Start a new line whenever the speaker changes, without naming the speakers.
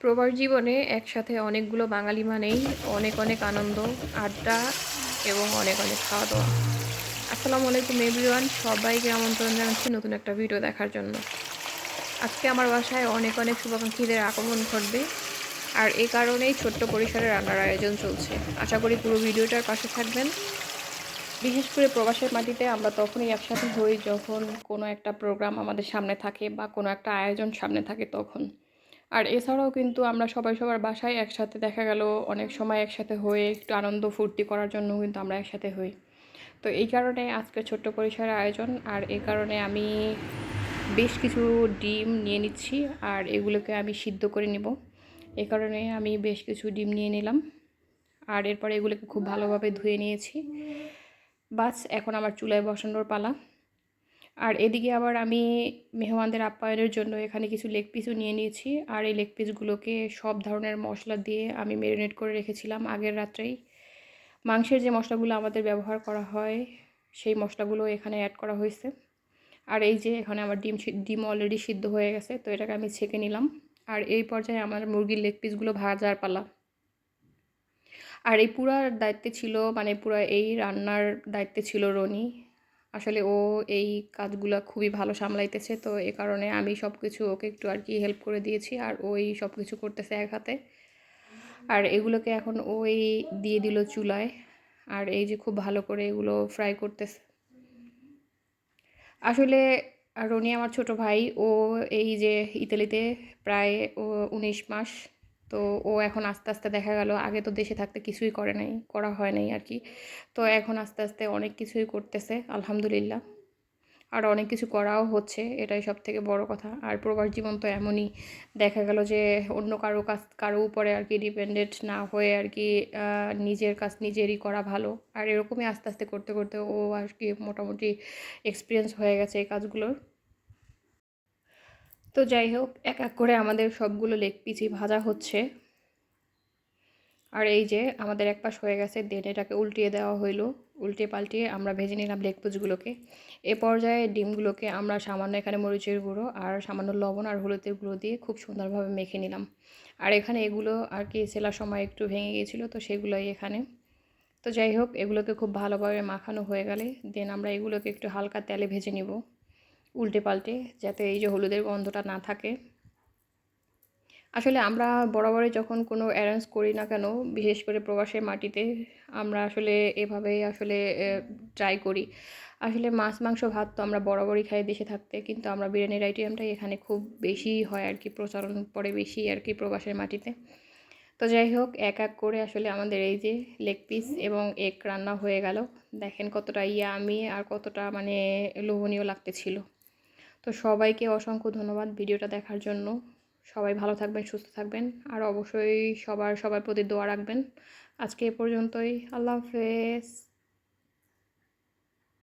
প্রবাস জীবনে একসাথে অনেকগুলো বাঙালি মানেই অনেক অনেক আনন্দ, আড্ডা এবং অনেক অনেক খাওয়া দাওয়া আসসালামু আলাইকুম এভরিওয়ান সবাইকে আমন্ত্রণ জানাচ্ছি নতুন একটা ভিডিও দেখার জন্য। আজকে আমার বাসায় অনেক অনেক শুভাকাঙ্ক্ষীদের আগমন ঘটবে আর এ কারণেই ছোট্ট পরিসরে রান্নার আয়োজন চলছে। আশা করি পুরো ভিডিওটার পাশে থাকবেন। বিশেষ করে প্রবাসের মাটিতে আমরা তখনই একসাথে হই যখন কোনো একটা প্রোগ্রাম আমাদের সামনে থাকে বা কোনো একটা আয়োজন সামনে থাকে তখন। আর এছাড়াও কিন্তু আমরা সবাই সবার বাসায় একসাথে দেখা গেল অনেক সময় একসাথে হয়ে একটু আনন্দ ফুর্তি করার জন্য কিন্তু আমরা একসাথে হই। তো এই কারণে আজকে ছোট্ট পরিসরের আয়োজন আর এই কারণে আমি বেশ কিছু ডিম নিয়ে নিচ্ছি আর এগুলোকে আমি সিদ্ধ করে নিব। এই কারণে আমি বেশ কিছু ডিম নিয়ে নিলাম আর এরপরে এগুলোকে খুব ভালোভাবে ধুয়ে নিয়েছি। বাস, এখন আমার চুলায় বসানোর পালা। আর এদিকে আবার আমি মেহমানদের আপ্যায়নের জন্য এখানে কিছু লেগ পিসও নিয়ে নিয়েছি। আর এই লেগ পিসগুলোকে সব ধরনের মশলা দিয়ে আমি ম্যারিনেট করে রেখেছিলাম আগের রাত্রেই। মাংসের যে মশলাগুলো আমাদের ব্যবহার করা হয়, সেই মশলাগুলো এখানে অ্যাড করা হয়েছে। আর এই যে এখানে আমার ডিম ডিম অলরেডি সিদ্ধ হয়ে গেছে, তো এটাকে আমি ছেঁকে নিলাম। আর এই পর্যায়ে আমার মুরগির লেগ পিসগুলো ভাজার পালা। আর এই পুরার দায়িত্বে ছিল মানে পুরো এই রান্নার দায়িত্বে ছিল রনি। আসলে ও এই কাজগুলো খুবই ভালো সামলাইতেছে। তো এ কারণে আমি সব কিছু ওকে একটু আর কি হেল্প করে দিয়েছি আর ওই সব কিছু করতেছে এক হাতে। আর এগুলোকে এখন ওই দিয়ে দিল চুলায়। আর এই যে খুব ভালো করে এগুলো ফ্রাই করতেছে। আসলে রনি আমার ছোট ভাই, ও এই যে ইতালিতে প্রায় ও উনিশ মাস তো ও এখন আস্তে আস্তে দেখা গেল আগে তো দেশে থাকতে কিছুই করে নাই, করা হয় নাই আর কি। তো এখন আস্তে আস্তে অনেক কিছুই করতেছে, আলহামদুলিল্লাহ। আর অনেক কিছু করাও হচ্ছে, এটাই সব থেকে বড় কথা। আর প্রবাস জীবন তো এমনই, দেখা গেল যে অন্য কারও কাজ কারও উপরে আর কি ডিপেন্ডেন্ট না হয়ে আর কি নিজের কাজ নিজেরই করা ভালো। আর এরকমই আস্তে আস্তে করতে করতে ও আর কি মোটামুটি এক্সপিরিয়েন্স হয়ে গেছে এই কাজগুলোর। তো যাই হোক, এক এক করে আমাদের সবগুলো লেগ পিসই ভাজা হচ্ছে। আর এই যে আমাদের এক পাশ হয়ে গেছে, দেন এটাকে উল্টিয়ে দেওয়া হইল। উল্টে পাল্টিয়ে আমরা ভেজে নিলাম লেগ পিসগুলোকে। এ পর্যায়ে ডিমগুলোকে আমরা সামান্য এখানে মরিচের গুঁড়ো আর সামান্য লবণ আর হলুদের গুঁড়ো দিয়ে খুব সুন্দরভাবে মেখে নিলাম। আর এখানে এগুলো আর কি সেলার সময় একটু ভেঙে গিয়েছিল তো সেগুলোই এখানে। তো যাই হোক, এগুলোকে খুব ভালোভাবে মাখানো হয়ে গেলে, দেন আমরা এগুলোকে একটু হালকা তেলে ভেজে নিব। উল্টে পাল্টে যাতে এই যে হলুদের গন্ধটা না থাকে। আসলে আমরা বরাবরই যখন কোনো অ্যারেঞ্জ করি না কেন, বিশেষ করে প্রবাসের মাটিতে, আমরা আসলে এভাবেই আসলে ট্রাই করি। আসলে মাছ, মাংস, ভাত তো আমরা বরাবরই খাই দেশে থাকতে, কিন্তু আমরা বিরিয়ানির আইটেমটাই এখানে খুব বেশি হয় আর কি, প্রচলন পড়ে বেশি আর কি প্রবাসের মাটিতে। তো যাই হোক, এক এক করে আসলে আমাদের এই যে লেগ পিস এবং এগ রান্না হয়ে গেল। দেখেন কতটা ইয়ামি আর কতটা মানে লোভনীয় লাগতেছিল। তো সবাইকে অসংখ্য ধন্যবাদ ভিডিওটা দেখার জন্য। সবাই ভালো থাকবেন, সুস্থ থাকবেন, আর অবশ্যই সবার সবার প্রতি দোয়া রাখবেন। আজকে এ পর্যন্তই। আল্লাহ হাফেজ।